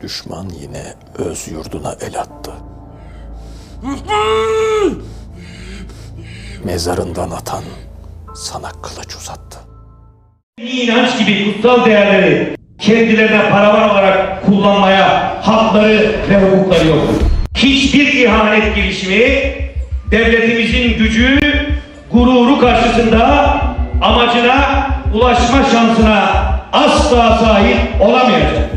Düşman yine öz yurduna el attı. Mezarından atan sana kılıç uzattı. İnanç gibi kutsal değerleri kendilerine paravan olarak kullanmaya hakları ve hukukları yok. Hiçbir ihanet girişimi devletimizin gücü, gururu karşısında amacına ulaşma şansına asla sahip olamayacak.